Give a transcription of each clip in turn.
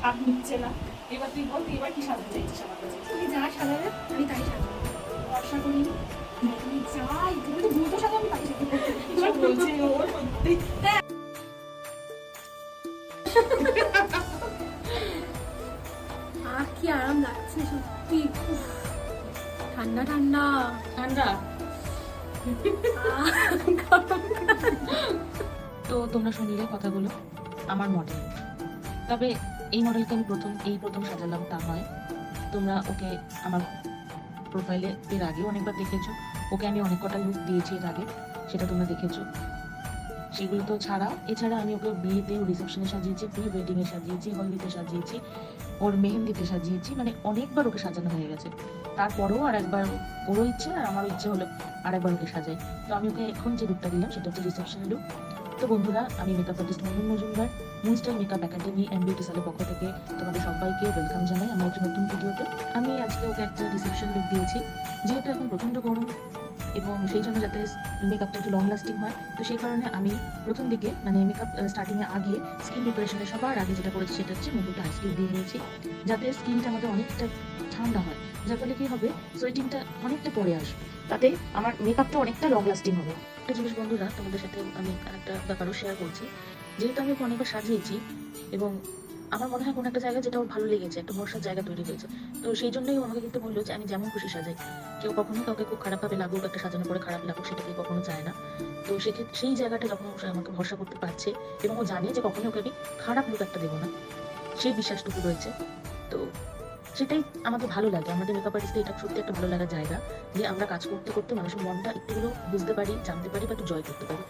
স্বাদ নিচ্ছে না। এবার তুই বল তুই এবার কি সাজাতে চাইছিস আমার কাছে তুমি যা সাজাবে আমি তাই সাজাবো। ভরসা করি তুমি যাই তুমি তো দ্রুত সাজাবে আমি তাই সাজাবো। এবার বলছে ও সত্যি আহ কি আরাম লাগছে সত্যি ঠান্ডা ঠান্ডা। ঠান্ডা? তো তোমরা শুনলে কথাগুলো আমার মডেল তবে এই মডেলকে আমি প্রথম, এই প্রথম সাজালাম, তা নয়। তোমরা ওকে আমার প্রোফাইলে এর আগেও অনেকবার দেখেছ। ওকে আমি অনেক কটা লুক দিয়েছি এর আগে, সেটা তোমরা দেখেছ। সেগুলো তো ছাড়া, এছাড়া আমি ওকে বিয়েতে রিসেপশনে সাজিয়েছি প্রি ওয়েডিংয়ে সাজিয়েছি হলদিতে সাজিয়েছি, ওর মেহেন্দিতে সাজিয়েছি মানে অনেকবার ওকে সাজানো হয়ে গেছে। তারপরেও আর একবার ওরও ইচ্ছে, আর আমারও ইচ্ছে হলো আর একবার ওকে সাজাই। তো আমি ওকে এখন যে লুকটা দিলাম, সেটা হচ্ছে রিসেপশন লুক তো বন্ধুরা, আমি makeup artist Mahim Majumdar Moonstar makeup academy M beauty সালের পক্ষ থেকে তোমাদের সবাইকে ওয়েলকাম জানাই আমার একটি নতুন ভিডিওতে। আমি আজকে ওকে একটা রিসেপশন লুক দিয়েছি, যেহেতু এখন প্রচণ্ড গরম এবং সেই জন্য যাতে মেকআপটা একটু লং লাস্টিং হয়, তো সেই কারণে আমি প্রথম দিকে মানে মেকআপ স্টার্টিংয়ে আগে স্কিন প্রিপারেশনের সবার আগে যেটা করেছি সেটা হচ্ছে মুখটা আইসক্রিম দিয়ে নিয়েছি, যাতে স্কিনটা আমাদের অনেকটা ঠান্ডা হয়। যার ফলে কি হবে সোয়েটিংটা অনেকটা পরে আসবে। তাতে আমার মেকআপটা অনেকটা লং লাস্টিং হবে। একটা জিনিস বন্ধুরা, তোমাদের সাথে আমি একটা ব্যাপারও শেয়ার করছি। যেহেতু আমি ওকে অনেকবার সাজিয়েছি এবং আমার মনে হয় কোনো একটা জায়গা যেটা ওর ভালো লেগেছে, একটা ভরসার জায়গা তৈরি হয়েছে, তো সেই জন্যই ও আমাকে কিন্তু বলল যে, আমি যেমন খুশি সাজাই। কেউ কখনো কাউকে খুব খারাপভাবে লাগুক, একটা সাজানো করে খারাপ লাগুক, সেটা কেউ কখনো চায় না। তো সেক্ষেত্রে সেই জায়গাটা যখন আমাকে ভরসা করতে পারছে এবং ও জানে যে কখনো ওকে আমি খারাপ লুক একটা দেবো না, সেই বিশ্বাসটুকু রয়েছে। তো সেটাই আমাকে ভালো লাগে। আমাদের মেকআপ আর্টিস্টে এটা সত্যি একটা ভালো লাগার জায়গা যে আমরা কাজ করতে করতে মানুষের মনটা একটু হলেও বুঝতে পারি, জানতে পারি বা একটু জয় করতে পারি।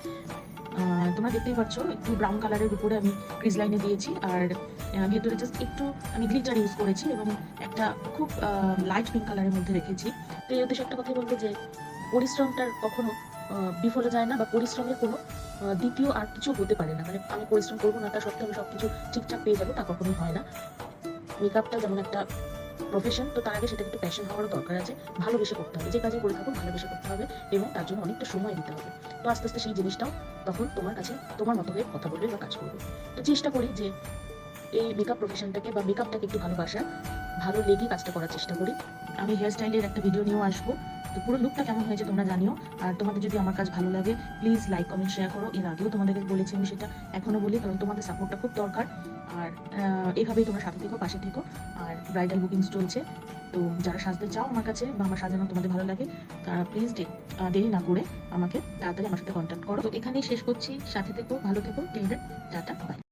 তোমরা দেখতেই পাচ্ছ, একটু ব্রাউন কালারের উপরে আমি ক্রিজ লাইনে দিয়েছি আর ভেতরে জাস্ট একটু আমি গ্লিটার ইউজ করেছি এবং একটা খুব লাইট পিঙ্ক কালারের মধ্যে রেখেছি। তো এই উদ্দেশ্যে একটা কথা বলব যে, পরিশ্রমটার কখনো বিফলে যায় না বা পরিশ্রমের কোনো দ্বিতীয় আর কিছু হতে পারে না। মানে আমি পরিশ্রম করব না তা সত্ত্বেও আমি সবকিছু ঠিকঠাক পেয়ে যাব, তা কখনোই হয় না। মেকআপটা যেমন একটা প্রফেশন তো তার আগে সেটা কিন্তু প্যাশন হওয়ারও দরকার আছে। ভালোবেসে করতে হবে, যে কাজে করে থাকো ভালোবেসে করতে হবে এবং তার জন্য অনেকটা সময় দিতে হবে। তো আস্তে আস্তে সেই জিনিসটাও তখন তোমার কাছে, তোমার মতো হয়ে কথা বলবে বা কাজ করবে। তো চেষ্টা করি যে এই মেকআপ প্রফেশনটাকে বা মেকআপটাকে একটু ভালোবাসা, ভালো লেগে কাজটা করার চেষ্টা করি। আমি হেয়ার স্টাইলের একটা ভিডিও নিয়েও আসব। তো পুরো লুকটা কেমন হয়েছে তোমরা জানিও। আর তোমাদের যদি আমার কাজ ভালো লাগে প্লিজ লাইক কমেন্ট শেয়ার করো। এর আগেও তোমাদেরকে বলেছি আমি সেটা এখনও বলি, কারণ তোমাদের সাপোর্টটা খুব দরকার। আর এভাবেই তোমরা সাথে থেকো, পাশে থেকো। আর ব্রাইডাল বুকিংস চলছে। তো যারা সাজতে চাও আমার কাছে বা আমার সাজানো তোমাদের ভালো লাগে, তারা প্লিজ দেরি না করে আমাকে তাড়াতাড়ি আমার সাথে কন্ট্যাক্ট করো। তো এখানেই শেষ করছি। সাথে থেকো, ভালো থেকো। Till tata bye